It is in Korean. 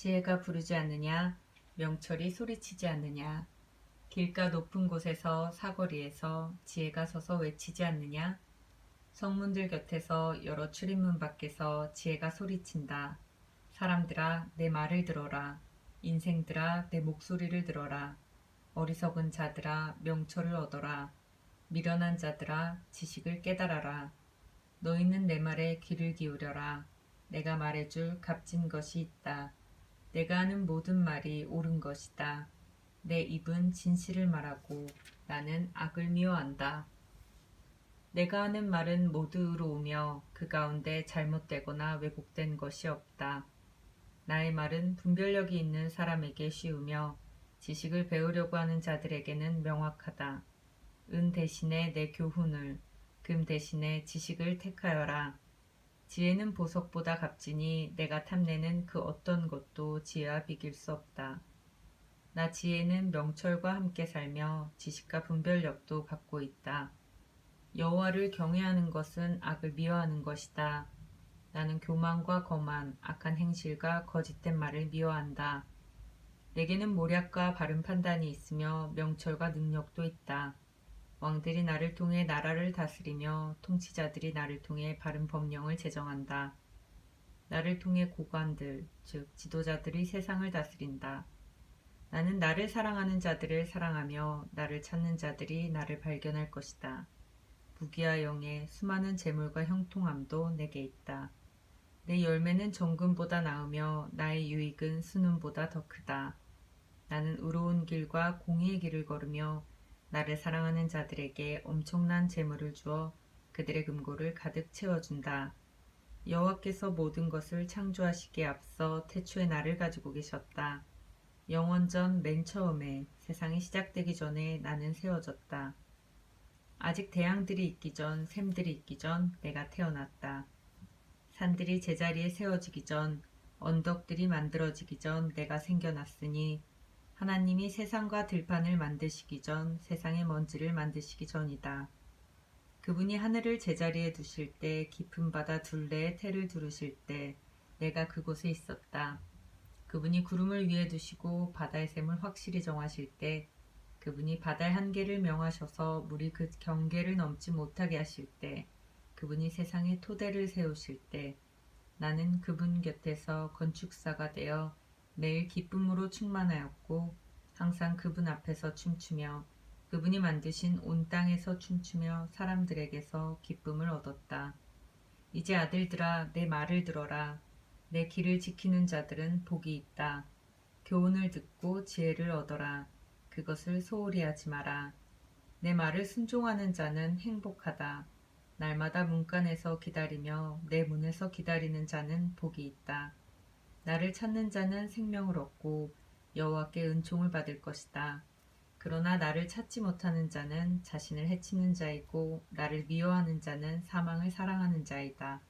지혜가 부르지 않느냐 명철이 소리치지 않느냐 길가 높은 곳에서 사거리에서 지혜가 서서 외치지 않느냐 성문들 곁에서 여러 출입문 밖에서 지혜가 소리친다. 사람들아 내 말을 들어라. 인생들아 내 목소리를 들어라. 어리석은 자들아 명철을 얻어라. 미련한 자들아 지식을 깨달아라. 너희는 내 말에 귀를 기울여라. 내가 말해줄 값진 것이 있다 내가 하는 모든 말이 옳은 것이다. 내 입은 진실을 말하고 나는 악을 미워한다. 내가 하는 말은 모두 의로우며 그 가운데 잘못되거나 왜곡된 것이 없다. 나의 말은 분별력이 있는 사람에게 쉬우며 지식을 배우려고 하는 자들에게는 명확하다. 은 대신에 내 교훈을, 금 대신에 지식을 택하여라. 지혜는 보석보다 값지니 내가 탐내는 그 어떤 것도 지혜와 비길 수 없다. 나 지혜는 명철과 함께 살며 지식과 분별력도 갖고 있다. 여호와를 경외하는 것은 악을 미워하는 것이다. 나는 교만과 거만, 악한 행실과 거짓된 말을 미워한다. 내게는 모략과 바른 판단이 있으며 명철과 능력도 있다. 왕들이 나를 통해 나라를 다스리며 통치자들이 나를 통해 바른 법령을 제정한다. 나를 통해 고관들, 즉 지도자들이 세상을 다스린다. 나는 나를 사랑하는 자들을 사랑하며 나를 찾는 자들이 나를 발견할 것이다. 부귀와 영예, 수많은 재물과 형통함도 내게 있다. 내 열매는 정금보다 나으며 나의 유익은 순음보다 더 크다. 나는 의로운 길과 공의의 길을 걸으며 나를 사랑하는 자들에게 엄청난 재물을 주어 그들의 금고를 가득 채워준다. 여호와께서 모든 것을 창조하시기에 앞서 태초에 나를 가지고 계셨다. 영원전 맨 처음에 세상이 시작되기 전에 나는 세워졌다. 아직 태양들이 있기 전, 샘들이 있기 전 내가 태어났다. 산들이 제자리에 세워지기 전, 언덕들이 만들어지기 전 내가 생겨났으니 하나님이 세상과 들판을 만드시기 전 세상의 먼지를 만드시기 전이다. 그분이 하늘을 제자리에 두실 때 깊은 바다 둘레에 태를 두르실 때 내가 그곳에 있었다. 그분이 구름을 위에 두시고 바다의 샘을 확실히 정하실 때 그분이 바다의 한계를 명하셔서 물이 그 경계를 넘지 못하게 하실 때 그분이 세상의 토대를 세우실 때 나는 그분 곁에서 건축사가 되어 매일 기쁨으로 충만하였고 항상 그분 앞에서 춤추며 그분이 만드신 온 땅에서 춤추며 사람들에게서 기쁨을 얻었다. 이제 아들들아 내 말을 들어라. 내 길을 지키는 자들은 복이 있다. 교훈을 듣고 지혜를 얻어라. 그것을 소홀히 하지 마라. 내 말을 순종하는 자는 행복하다. 날마다 문간에서 기다리며 내 문에서 기다리는 자는 복이 있다. 나를 찾는 자는 생명을 얻고 여호와께 은총을 받을 것이다. 그러나 나를 찾지 못하는 자는 자신을 해치는 자이고 나를 미워하는 자는 사망을 사랑하는 자이다.